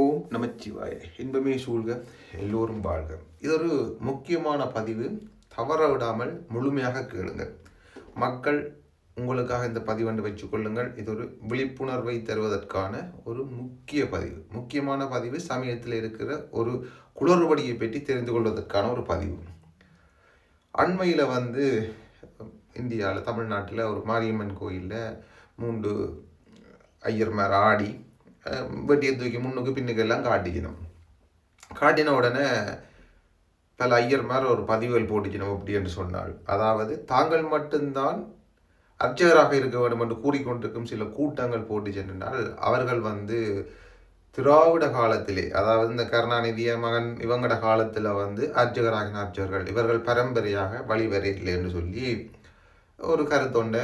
ஓம் நமச்சிவாய. இன்பமே சூழ்க எல்லோரும் வாழ்க. இது ஒரு முக்கியமான பதிவு தவற விடாமல் முழுமையாக கேளுங்கள். மக்கள் உங்களுக்காக இந்த பதிவென்று வச்சுக்கொள்ளுங்கள் இது ஒரு விழிப்புணர்வை தருவதற்கான ஒரு முக்கிய பதிவு. முக்கியமான பதிவு சமயத்தில் இருக்கிற ஒரு குளறுபடியை பற்றி தெரிந்து கொள்வதற்கான ஒரு பதிவு. அண்மையில் வந்து இந்தியாவில் தமிழ்நாட்டில் ஒரு மாரியம்மன் கோயிலில் மூன்று ஐயர்மார் ஆடி வெட்டியை தூக்கி முன்னுக்கு பின்னுக்கு எல்லாம் காட்டிக்கணும் காட்டின உடனே பல ஐயர்மார் ஒரு பதிவுகள் போட்டுக்கணும் அப்படி என்று சொன்னாள் அதாவது தாங்கள் மட்டும்தான் அர்ச்சகராக இருக்க வேண்டும் என்று கூறிக்கொண்டிருக்கும் சில கூட்டங்கள் போட்டு சென்றால் அவர்கள் வந்து திராவிட காலத்திலே அதாவது இந்த கருணாநிதிய மகன் இவங்கட காலத்தில் வந்து அர்ச்சகராகின அர்ச்சகர்கள் இவர்கள் பரம்பரையாக வழிவரையில்லை என்று சொல்லி ஒரு கருத்தொண்டை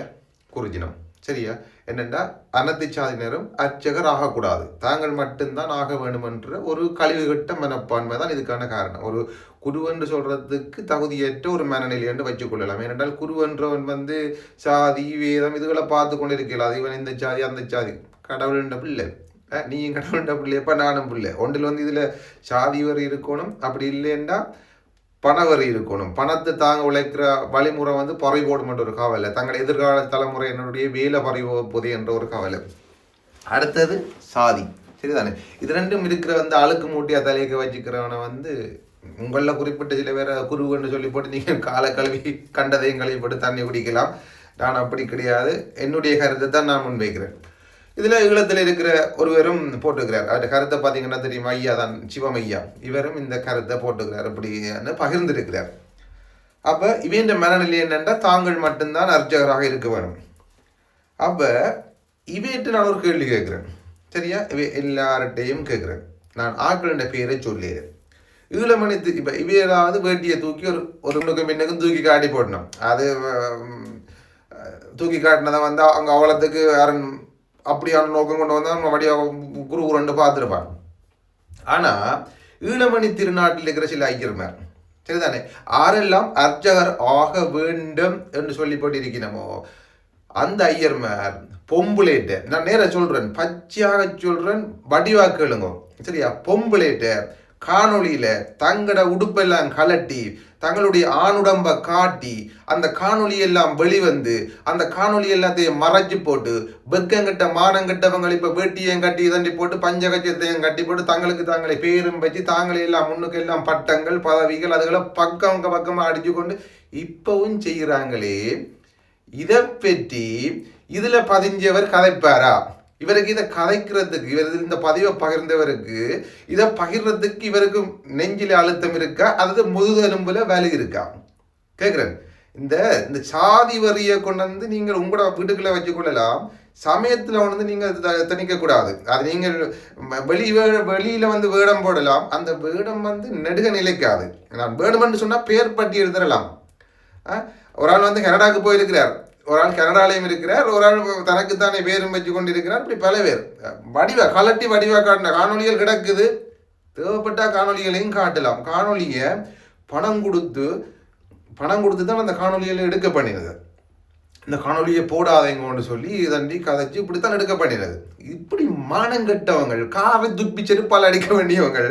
குறிச்சினோம் சரியா என்னென்னா அனத்திச்சாதியினரும் அர்ச்சகர் ஆகக்கூடாது தாங்கள் மட்டும்தான் ஆக வேண்டும் என்ற ஒரு கழிவுகட்ட மனப்பான்மை தான் இதுக்கான காரணம். ஒரு குரு என்று சொல்கிறதுக்கு தகுதியற்ற ஒரு மனநிலை என்று வச்சுக்கொள்ளலாம் ஏனென்றால் குருவென்றவன் வந்து சாதி வேதம் இதுகளை பார்த்து கொண்டு இருக்கலாம் இவன் இந்த சாதி அந்த சாதி. கடவுள்ன்ற பிள்ளை. அஹ் நீயும் கடவுள்ன்ற பிள்ளையப்ப நானும் பிள்ளை? ஒன்றில் வந்து இதில் சாதி வரை இருக்கணும். அப்படி இல்லைன்னா பணவரி இருக்கணும். பணத்தை தாங்க உழைக்கிற வழிமுறை வந்து பறை போடும் ஒரு கவலை. தங்கள் எதிர்கால தலைமுறை என்னுடைய வேலை பறிபோகுது என்ற ஒரு கவலை. அடுத்தது சாதி. சரிதானே? இது ரெண்டும் இருக்கிற வந்து அழுக்கு மூட்டியாக தலையக்க வச்சுக்கிறவனை வந்து உங்களில் குறிப்பிட்ட சில பேரை குருவுன்னு சொல்லி போட்டு நீங்கள் காலை கழுவி கண்டதையும் கழுவி போட்டு தண்ணி குடிக்கலாம். நான் அப்படி கிடையாது. என்னுடைய கருத்தை தான் நான் முன்வைக்கிறேன். இதில் ஈழத்தில் இருக்கிற ஒருவரும் போட்டுக்கிறார். அவர் கருத்தை பார்த்தீங்கன்னா தெரியும்? ஐயா தான் சிவம் ஐயா. இவரும் இந்த கருத்தை போட்டுக்கிறார். அப்படின்னு பகிர்ந்திருக்கிறார். அப்போ இவன் மனநிலை என்னென்னா தாங்கள் மட்டும்தான் அர்ச்சகராக இருக்க வேணும் அப்போ இவையிட்டு நான் ஒரு கேள்வி கேட்குறேன். சரியா? இவை எல்லார்ட்டையும் கேட்குறேன். நான் ஆக்களின் பேரை சொல்லிடுறேன் ஈழமணி இப்போ இவையதாவது வேட்டியை தூக்கி ஒரு ஒரு முன்னுக்கு பின்னுக்கும் தூக்கி காட்டி போடணும். அது தூக்கி காட்டினதை வந்து அவங்க அவ்வளோத்துக்கு யாரும் அப்படியான நோக்கம் கொண்டு வந்தால் நம்ம வடிவ குரு குருண்டு பார்த்துருப்பாங்க ஆனால் ஈழமணி திருநாட்டில் இருக்கிற சில ஐக்கியர்மார் சரிதானே? ஆரெல்லாம் அர்ச்சகர் ஆக வேண்டும் என்று சொல்லி போட்டிருக்கிறோமோ அந்த ஐயர்மார் பொம்புலேட்ட நான் நேராக சொல்கிறேன் பச்சையாக சொல்கிறேன் வடிவா கேளுங்க சரியா? பொம்புலேட்ட காணொளியில தங்கட உடுப்பெல்லாம் கலட்டி தங்களுடைய ஆணுடம்ப காட்டி அந்த காணொளி எல்லாம் வெளிவந்து அந்த காணொளி எல்லாத்தையும் மறைச்சு போட்டு பெக்கங்கிட்ட மானங்கிட்டவங்களை இப்போ வேட்டியையும் கட்டி தண்டி போட்டு பஞ்சகச்சத்தையும் கட்டி போட்டு தங்களுக்கு தாங்களே பேரும் வச்சு தாங்களே எல்லாம் முன்னுக்கு எல்லாம் பட்டங்கள் பதவிகள் அதுகளை பக்கம் பக்கமாக அடிச்சு கொண்டு இப்பவும் செய்கிறாங்களே இதை பற்றி இதில் பதிஞ்சவர் கதைப்பாரா? இவருக்கு இதை கதைக்கிறதுக்கு இவர் இந்த பதிவை பகிர்ந்தவருக்கு இதை பகிர்றதுக்கு இவருக்கு நெஞ்சில அழுத்தம் இருக்கா? அல்லது முதுகெலும்புல வேலை இருக்கா? கேட்குறேன் இந்த இந்த சாதி வரியை கொண்டு வந்து நீங்கள் உங்களோட வீட்டுக்குள்ளே வச்சுக்கொள்ளலாம் சமயத்தில் வந்து நீங்கள் த- திணிக்கக்கூடாது. அது நீங்கள் வெளி வே- வெளியில வந்து வேடம் போடலாம். அந்த வேடம் வந்து நெடுக நிலைக்காது. நான் வேடம்னு சொன்னால் பேர் பட்டி எழுதலாம். ஆ? ஒரு ஆள் வந்து கனடாவுக்கு போயிருக்கிறார். ஒரு ஆள் கனடாலையும் இருக்கிறார் ஒரு ஆள் தனக்குத்தானே பேரும் வச்சு கொண்டு இருக்கிறார் இப்படி பல பேர். வடிவா கலட்டி வடிவா காட்டின காணொலிகள் கிடக்குது. தேவைப்பட்ட காணொலிகளையும் காட்டலாம். காணொலியை பணம் கொடுத்து பணம் கொடுத்து தான் அந்த காணொலிகளை எடுக்க பண்ணினது இந்த காணொலியை போடாதீங்கன்னு சொல்லி இதண்டி கதைச்சு இப்படித்தான் எடுக்க பண்ணினது இப்படி மானங்கெட்டவங்கள் காரை துப்பி செருப்பால் அடிக்க வேண்டியவங்கள்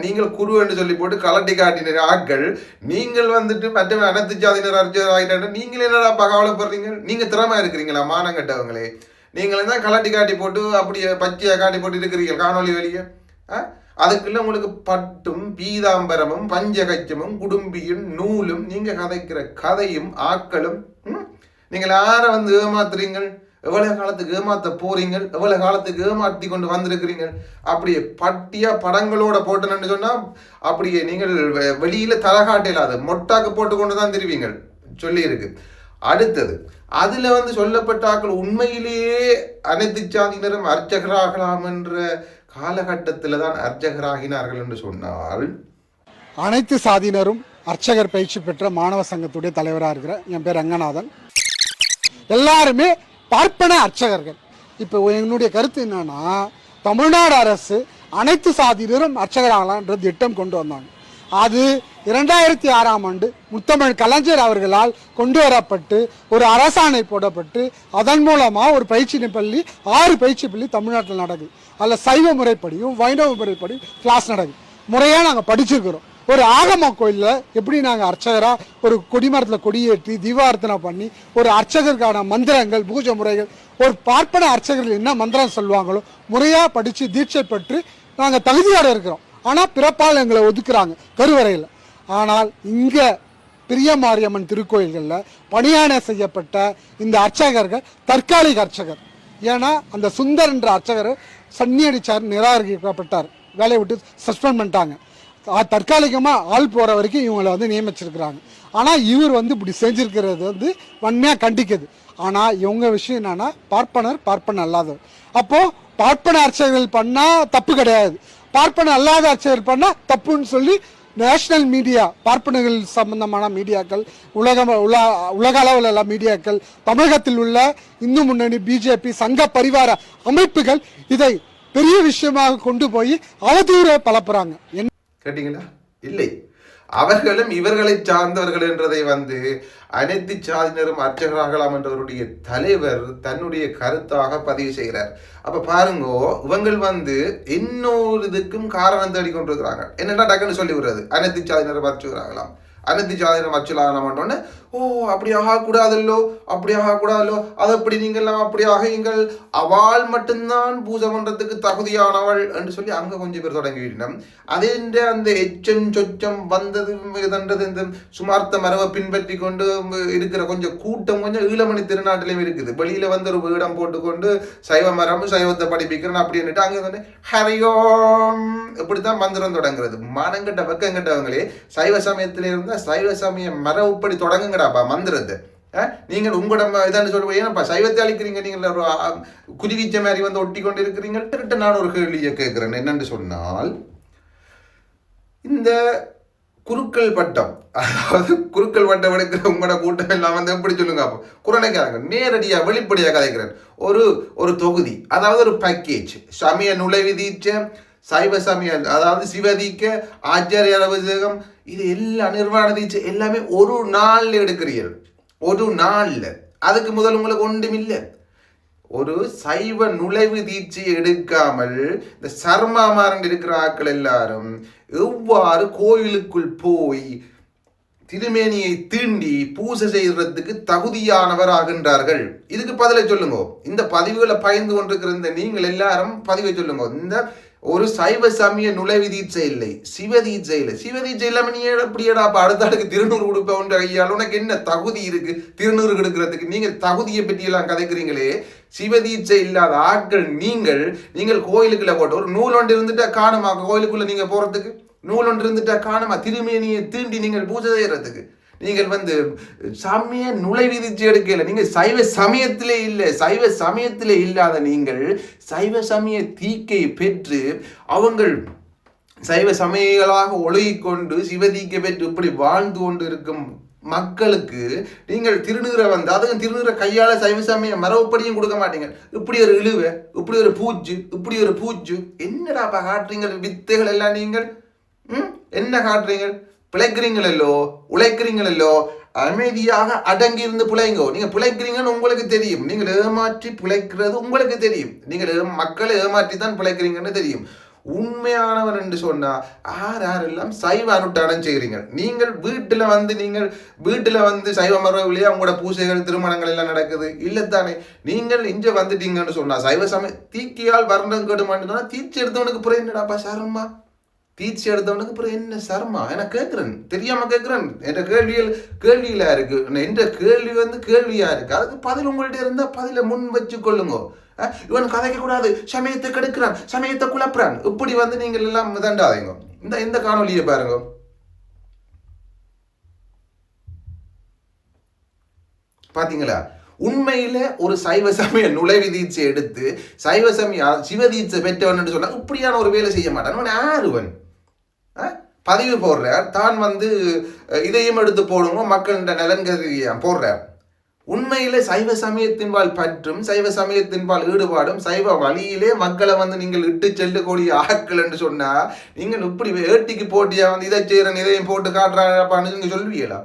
நீங்கள் குருவன்னு சொல்லி போட்டு கலட்டி காட்டின ஆட்கள் நீங்கள் வந்துட்டு மற்ற அனைத்து ஜாதியினர் அர்ச்சகர் ஆகிட்டாங்க நீங்கள் என்னடா கவலைப்படுறீங்க? நீங்கள் திறமை இருக்கிறீங்களா மானங்கெட்டவங்களே நீங்கள் தான் கலட்டி காட்டி போட்டு அப்படியே பச்சையாக காட்டி போட்டு இருக்கிறீங்க காணொலி வெளியே. ஆ? அதுக்குள்ள உங்களுக்கு பட்டும் பீதாம்பரமும் பஞ்சகச்சமும் குடும்பியும் நூலும் நீங்கள் கதைக்கிற கதையும் ஆக்களும் நீங்கள் யாரை வந்து ஏமாத்துறீங்கள்? எவ்வளவு காலத்துக்கு ஏமாத்த போறீங்கள்? எவ்வளவு காலத்துக்கு ஏமாத்தி கொண்டு வந்திருக்கிறீங்கள் அப்படியே பட்டியா படங்களோட போட்டணும்னு சொன்னா அப்படியே நீங்கள் வெ- வெளியில தலகாட்ட இல்லாத மொட்டாக்கு போட்டு கொண்டு தான் திருவீங்கள். சொல்லி இருக்கு அடுத்தது அதுல வந்து சொல்லப்பட்ட ஆக்கள் உண்மையிலேயே அனைத்து சாதியினரும் அர்ச்சகராகலாம் என்ற காலகட்டத்தில் தான் அர்ச்சகராகினார்கள் என்று சொன்னால் அனைத்து சாதியினரும் அர்ச்சகர் பயிற்சி பெற்ற மாணவ சங்கத்துடைய தலைவராக இருக்கிற என் பேர் ரங்கநாதன். எல்லாருமே பார்ப்பன அர்ச்சகர்கள். இப்போ என்னுடைய கருத்து என்னன்னா தமிழ்நாடு அரசு அனைத்து சாதியினரும் அர்ச்சகராகலான்ற திட்டம் கொண்டு வந்தாங்க. அது இரண்டாயிரத்தி ஆறாம் ஆண்டு முத்தமிழ் கலைஞர் அவர்களால் கொண்டு வரப்பட்டு ஒரு அரசாணை போடப்பட்டு அதன் மூலமாக ஒரு பயிற்சி பள்ளி ஆறு பயிற்சி பள்ளி தமிழ்நாட்டில் நடக்குது. அதில் சைவ முறைப்படியும் வைணவ முறைப்படியும் கிளாஸ் நடக்குது. முறையாக நாங்கள் படிச்சிருக்கிறோம். ஒரு ஆகம கோயிலில் எப்படி நாங்கள் அர்ச்சகராக ஒரு கொடிமரத்தில் கொடியேற்றி தீபார்த்தனை பண்ணி ஒரு அர்ச்சகருக்கான மந்திரங்கள் பூஜை முறைகள் ஒரு பார்ப்பன அர்ச்சகர்கள் என்ன மந்திரம் சொல்லுவாங்களோ முறையாக படித்து தீட்சை பெற்று நாங்கள் தகுதியோடு இருக்கிறோம். ஆனால் பிறப்பால் எங்களை ஒதுக்குறாங்க கருவறையில். ஆனால் இங்கே பெரிய மாரியம்மன் திருக்கோயில்களில் பணியாணை செய்யப்பட்ட இந்த அர்ச்சகர்கள் தற்காலிக அர்ச்சகர். ஏன்னா அந்த சுந்தர் என்ற அர்ச்சகர் சன்னி அடிச்சார் நிராகரிக்கப்பட்டார். வேலையை விட்டு சஸ்பெண்ட் பண்ணிட்டாங்க. தற்காலிகமாக ஆள் போகிற வரைக்கும் இவங்களை வந்து நியமிச்சிருக்கிறாங்க. ஆனால் இவர் வந்து இப்படி செஞ்சுருக்கிறது வந்து வன்மையாக கண்டிக்குது. ஆனால் இவங்க விஷயம் என்னென்னா பார்ப்பனர் பார்ப்பன அல்லாதவர். அப்போது பார்ப்பன அர்ச்சகர்கள் பண்ணால் தப்பு கிடையாது. பார்ப்பன அல்லாத அர்ச்சகர்கள் பண்ணால் தப்புன்னு சொல்லி நேஷனல் மீடியா பார்ப்பனர்கள் சம்பந்தமான மீடியாக்கள் உலக உலா உலக அளவில் உள்ள மீடியாக்கள் தமிழகத்தில் உள்ள இந்து முன்னணி பிஜேபி சங்க பரிவார அமைப்புகள் இதை பெரிய விஷயமாக கொண்டு போய் அவதூற பலப்புறாங்க என்ன கேட்டீங்களா? இல்லை. அவர்களும் இவர்களை சார்ந்தவர்கள் என்றதை வந்து அனைத்து சாதியினரும் அர்ச்சகராகலாம் என்றவருடைய தலைவர் தன்னுடைய கருத்தாக பதிவு செய்கிறார். அப்ப பாருங்கோ இவங்கள் வந்து இன்னொரு இதுக்கும் காரணம் தேடி கொண்டிருக்கிறாங்க என்னென்னா டக்குன்னு சொல்லி விடுறது? அனைத்து சாதியினரும் அர்ச்சகராகலாம். அனைத்து சாதியினரும் அர்ச்சகராகலாம் ஓ அப்படி ஆகக்கூடாதல்லோ அப்படி ஆகக்கூடாதல்லோ அது அப்படி நீங்கள்லாம் அப்படி ஆகியுங்கள் அவள் மட்டும்தான் பூஜை பண்ணுறதுக்கு தகுதியானவள் என்று சொல்லி அங்கே கொஞ்சம் பேர் தொடங்கிவிட்டோம் அதே அந்த எச்சம் சொச்சம் வந்தது இதன்றது இந்த சுமார்த்த மரபை பின்பற்றி கொண்டு இருக்கிற கொஞ்சம் கூட்டம் கொஞ்சம் ஈழமணி திருநாட்டிலையும் இருக்குது. வெளியில் வந்து ஒரு வீடம் போட்டுக்கொண்டு சைவ மரம் சைவத்தை படிப்பிக்கிறேன் அப்படின்னுட்டு அங்கே வந்து ஹரியோம் இப்படித்தான் மந்திரம் தொடங்குறது மானங்கட்ட வெக்கங்கட்டவங்களே சைவ சமயத்திலே இருந்தா சைவ சமய மரபுப்படி தொடங்குங்கடாப்பா மந்திரத்தை. அஹ், நீங்கள் உங்களோட இதான்னு சொல்லுவோம் ஏன்னாப்பா சைவத்தை அழிக்கிறீங்க நீங்கள் ஒரு குதிவீச்ச மாதிரி வந்து ஒட்டி கொண்டு இருக்கிறீங்க திருட்ட நான் ஒரு கேள்வியை கேட்கிறேன். என்னென்னு சொன்னால் இந்த குருக்கள் பட்டம் அதாவது குருக்கள் பட்டம் எடுக்கிற உங்களோட கூட்டம் எல்லாம் வந்து எப்படி சொல்லுங்க அப்போ குரணைக்காரங்க நேரடியா வெளிப்படையா கதைக்கிறேன். ஒரு ஒரு தொகுதி அதாவது ஒரு பேக்கேஜ் சமய நுழைவிதீச்ச சைவ சைவசாமி அதாவது சிவதீக்க ஆச்சாரிய அபிஷேகம் இது எல்லா நிர்வாண தீட்சை எல்லாமே ஒரு நாள்ல எடுக்கிறீர்கள். ஒரு நாள்ல. அதுக்கு முதல் உங்களுக்கு ஒன்றும் இல்லை. ஒரு சைவ நுழைவு தீட்சி எடுக்காமல் இந்த சர்மா மாறன் இருக்கிற ஆக்கள் எல்லாரும் எவ்வாறு கோயிலுக்குள் போய் திருமேனியை தீண்டி பூசை செய்யறதுக்கு தகுதியானவர் ஆகின்றார்கள் இதுக்கு பதிலை சொல்லுங்க. இந்த பதிவுகளை பயந்து கொண்டிருக்கிற இந்த நீங்கள் எல்லாரும் பதிவை சொல்லுங்க. இந்த ஒரு சைவ சமய நுழைவு தீட்சை இல்லை. சிவ தீட்சை இல்லை. சிவ தீட்சை இல்லாம நீ எப்படியடா அப்ப அடுத்த அடுக்கு திருநூறு கொடுப்பவன்ற கையால்? உனக்கு என்ன தகுதி இருக்கு? திருநூறு கொடுக்கறதுக்கு நீங்கள் தகுதியை பற்றி எல்லாம் கதைக்கிறீங்களே சிவதீட்சை இல்லாத ஆட்கள் நீங்கள் நீங்கள் கோயிலுக்குள்ள போட்டு ஒரு நூல் ஒன்று இருந்துட்டா காணுமா? கோயிலுக்குள்ள நீங்க போறதுக்கு? நூல் ஒன்று இருந்துட்டா காணுமா? திருமேனியை தீண்டி நீங்கள் பூஜை செய்யறதுக்கு. நீங்கள் வந்து சமய நுழைவிதிச்சு எடுக்கல. நீங்கள் சைவ சமயத்திலே இல்லை சைவ சமயத்திலே இல்லாத நீங்கள் சைவ சமய தீக்கை பெற்று அவங்கள் சைவ சமயங்களாக ஒழுகிக்கொண்டு சிவதீக்கை பெற்று இப்படி வாழ்ந்து கொண்டு இருக்கும் மக்களுக்கு நீங்கள் திருநீரை வந்து அதுவும் திருநீரை கையால் சைவ சமய மரபுப்படியும் கொடுக்க மாட்டீங்க. இப்படி ஒரு இழுவை இப்படி ஒரு பூச்சு இப்படி ஒரு பூச்சு என்னடா காட்டுறீங்க? வித்தைகள் எல்லாம் நீங்கள் ம்? என்ன காட்டுறீங்க? பிழைக்கிறீங்களோ உழைக்கிறீங்களோ அமைதியாக அடங்கி இருந்து பிழைங்கோ. நீங்க பிழைக்கிறீங்கன்னு உங்களுக்கு தெரியும். நீங்கள் ஏமாற்றி பிழைக்கிறது உங்களுக்கு தெரியும். நீங்கள் மக்களை ஏமாற்றி தான் பிழைக்கிறீங்கன்னு தெரியும். உண்மையானவர் என்று சொன்னா யார் யாரெல்லாம் சைவ அனுட்டானம் செய்கிறீங்க நீங்கள் வீட்டில் வந்து நீங்கள் வீட்டில் வந்து சைவ மரபுலயே உங்களோட பூஜைகள் திருமணங்கள் எல்லாம் நடக்குது. இல்லத்தானே? நீங்கள் இங்கே வந்துட்டீங்கன்னு சொன்னா சைவ சமய தீக்கியால் வர்ணம் கெடுமான்னு சொன்னா தீச்சி எடுத்தவனுக்கு பிறகு என்னடாப்பா சரமா தீட்சி எடுத்தவனுக்கு அப்புறம் என்ன சர்மா? நான் கேட்குறேன் தெரியாம கேட்குறேன் என்ற கேள்வியில் கேள்விகளா இருக்கு. என்ற கேள்வி வந்து கேள்வியா இருக்கு. அதுக்கு பதில் உங்கள்கிட்ட இருந்தா பதில முன் வச்சு கொள்ளுங்க. இவன் கதைக்க கூடாது. சமயத்தை கெடுக்கிறான். சமயத்தை குழப்புறான். இப்படி வந்து நீங்கள் எல்லாம் தண்டாதீங்க இந்த இந்த காணொலியை பாருங்க. பாத்தீங்களா? உண்மையில ஒரு சைவ சமய நுழைவு தீட்சை எடுத்து சைவ சமய சிவதீட்சை பெற்றவன் சொன்னா இப்படியான ஒரு வேலை செய்ய மாட்டான். அவன் யாருவன் பதிவு போடுறார். தான் வந்து இதையும் எடுத்து போடுங்க மக்களின் நலன் கருதி போடுறார். உண்மையிலே சைவ சமயத்தின்பால் பற்றும் சைவ சமயத்தின்பால் ஈடுபாடும் சைவ வழியிலே மக்களை வந்து நீங்கள் இட்டு செல்லக்கூடிய ஆட்கள் என்று சொன்னா நீங்கள் இப்படி வேட்டிக்கு போட்டியா வந்து இதை செய்கிறேன் இதையும் போட்டு காட்டுறாப்பான்னு நீங்கள் சொல்வீங்களா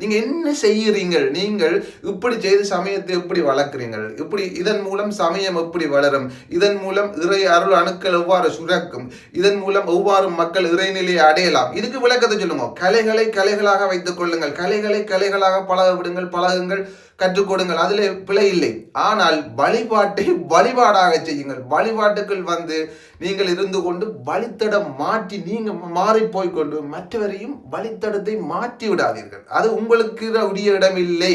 நீங்கள் என்ன செய்கிறீங்கள் நீங்கள் இப்படி செய்து சமயத்தை எப்படி வளர்க்குறீங்கள் இப்படி இதன் மூலம் சமயம் எப்படி வளரும்? இதன் மூலம் இறை அருள் அணுக்கள் எவ்வாறு சுரக்கும்? இதன் மூலம் எவ்வாறு மக்கள் இறைநிலையை அடையலாம்? இதுக்கு விளக்கத்தை சொல்லுங்க. கலைகளை கலைகளாக வைத்துக் கொள்ளுங்கள். கலைகளை கலைகளாக பழக விடுங்கள் பழகுங்கள். கற்றுக் கொடுங்கள் அதில் பிழை இல்லை. ஆனால் வழிபாட்டை வழிபாடாக செய்யுங்கள். வழிபாட்டுக்குள் வந்து நீங்கள் இருந்து கொண்டு வழித்தடம் மாற்றி நீங்கள் மாறி போய்க்கொண்டு மற்றவரையும் வழித்தடத்தை மாற்றி விடாதீர்கள். அது உங்களுக்கு உரிய இடம் இல்லை.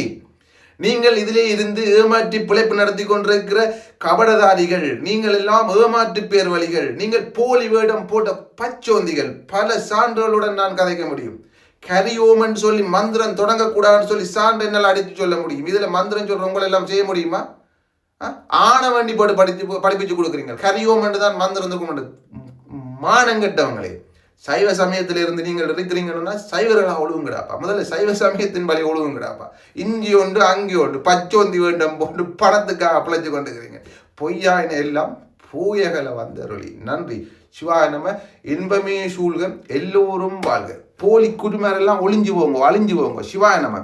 நீங்கள் இதிலே இருந்து ஏமாற்றி பிழைப்பு நடத்தி கொண்டிருக்கிற கபடதாரிகள் நீங்கள் எல்லாம் ஏமாற்று பேர் வழிகள் நீங்கள் போலி வேடம் போட்ட பச்சோந்திகள் பல சான்றுகளுடன் நான் கதைக்க முடியும். கரியோமன் சொல்லி மந்திரம் தொடங்கக்கூடாதுன்னு சொல்லி சான்று என்னால் அடித்து சொல்ல முடியும். இதில் மந்திரம் சொல்றவங்களை எல்லாம் செய்ய முடியுமா? ஆ? ஆணவண்டி போட்டு படித்து படிப்பிச்சு கொடுக்குறீங்க கரியோமன் தான் மந்திரம் இருக்கும் மானங்கெட்டவங்களே சைவ சமயத்தில் இருந்து நீங்கள் இருக்கிறீங்கன்னா சைவர்களாக ஒழுங்குடாப்பா. முதல்ல சைவ சமயத்தின் பலி ஒழுங்குடாப்பா. இஞ்சி ஒன்று அங்கி ஒன்று பச்சோந்தி வேண்டும் போட்டு பணத்துக்காக பிழைச்சு கொண்டுக்கிறீங்க பொய்யாயின எல்லாம் பூயகளை வந்தருளி. நன்றி. சிவாய நம்ம இன்பமே சூழ்க. எல்லோரும் வாழ்க. போலி குடிமாரெல்லாம் ஒளிஞ்சு போங்க அழிஞ்சு போங்க சிவாய நம்ம